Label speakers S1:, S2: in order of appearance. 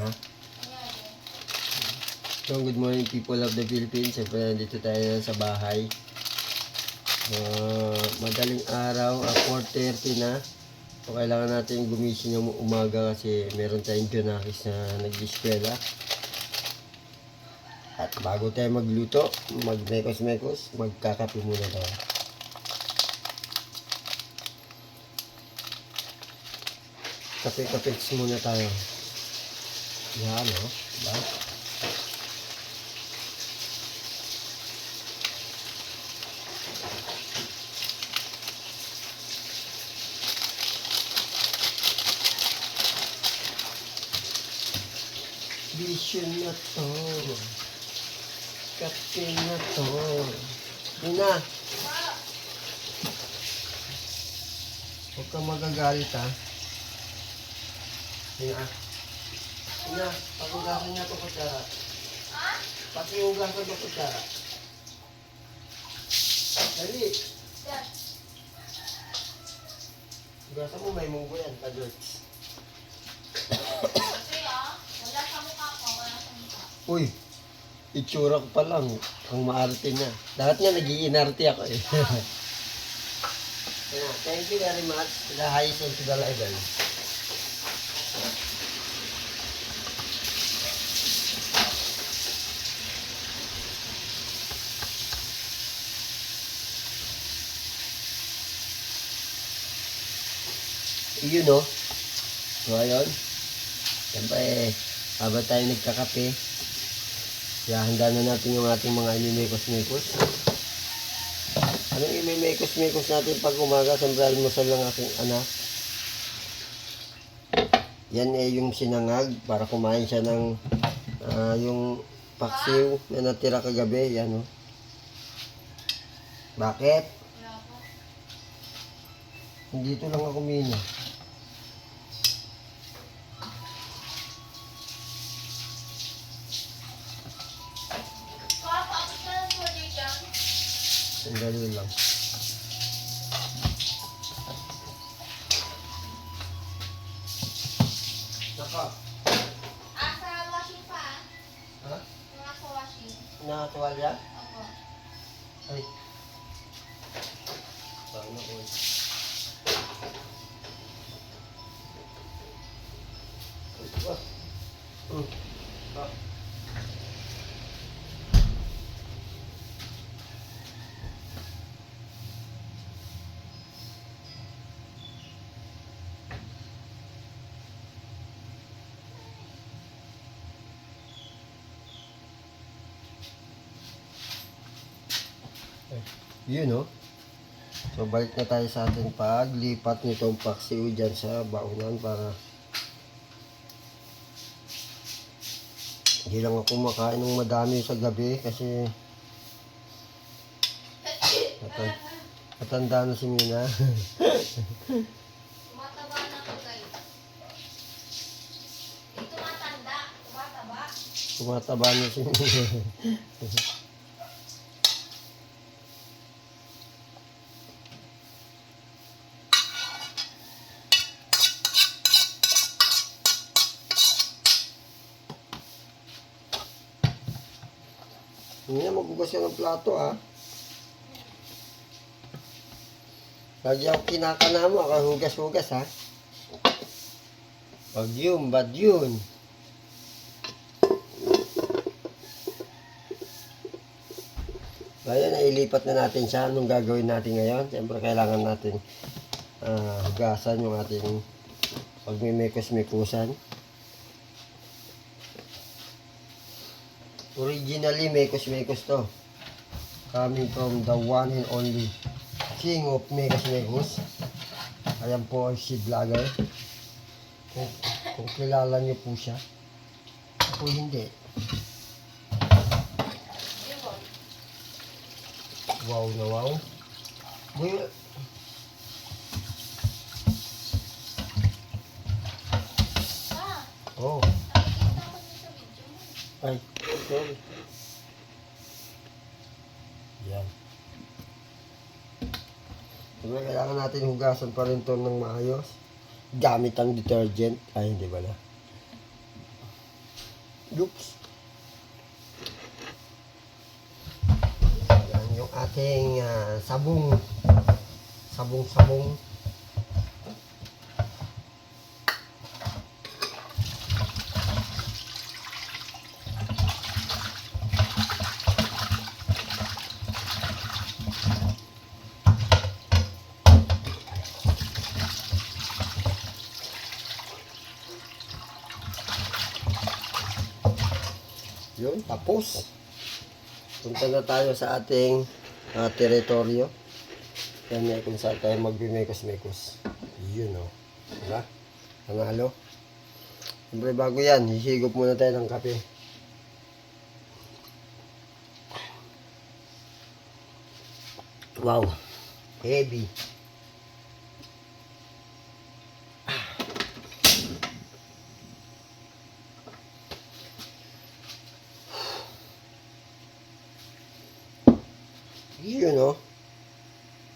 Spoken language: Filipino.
S1: Ha? So, good morning people of the Philippines. Siyempre, nandito tayo sa bahay. Uh, madaling araw, uh, 4.30 na. So, kailangan natin gumising ng umaga kasi meron tayong Jonakis na nag-eskwela. At bago tayo magluto, magmekos-mekos, magkakape muna tayo. Kape-kape muna tayo. Yan, o. Diba? Vision na to. Kape na to. Ina. Huwag kang magagalit ha. Ina. Ina, pakugasan niya ito kutsara. Pakiugasan ito kutsara. Dali. Ugasan mo may munggo yan, ka-jerks. Uy, itsura ko pa lang. Ang maarte niya. Dapat nga nag-iinarte ako eh. Kaya, Thank you very much. The highest and to the level. Yun no. So ayun. Siyempre, habang tayo nagkakape, handa na natin yung ating mga imimekos-mekos. Anong imimekos-mekos natin pag umaga? Siyempre, almusal lang aking anak. Yan eh yung sinangag para kumain siya ng ah, yung paksiw na natira kagabi. Yan oh. Bakit? Dito lang ako mina. Sandali lang. Naka. Ha? Nakatuwalya? Ay. Paano ko? Ah. Mm. Ah. Yun no. So balik na tayo sa ating paglipat nitong paksiw dyan sa baunan para hindi lang ako makain ng madami sa gabi kasi matan matanda na si Mina.
S2: Tumataba na ako guys. Ito matanda, tumataba.
S1: Tumataba na si Mina. Hindi magugas yan ng plato ah. Lagi ako kinakana mo, kahugas-hugas ha. Wag yun, bad yun. Ngayon, nailipat na natin siya. Anong gagawin natin ngayon? Siyempre, kailangan natin ah, hugasan yung ating pagmimekos-mekusan. Originally, mekos-mekos to. Coming from the one and only king of mekos-mekos. Ayan po si vlogger. Kung, kung kilala niyo po siya. Ako hindi. Wow na wow. Boy,
S2: Ah,
S1: oh. Ay, sorry. Yan. Diba, kailangan natin hugasan pa rin to ng maayos. Gamit ang detergent. Ay, hindi ba na? Oops. Yan yung ating ah, sabong. Sabong-sabong. Yun, tapos. Punta na tayo sa ating ah, teritoryo. Yan na kung saan tayo magbimekos-mekos. Yun o. Diba? Panalo. Siyempre bago yan, hihigop muna tayo ng kape. Wow. Heavy. Yun o.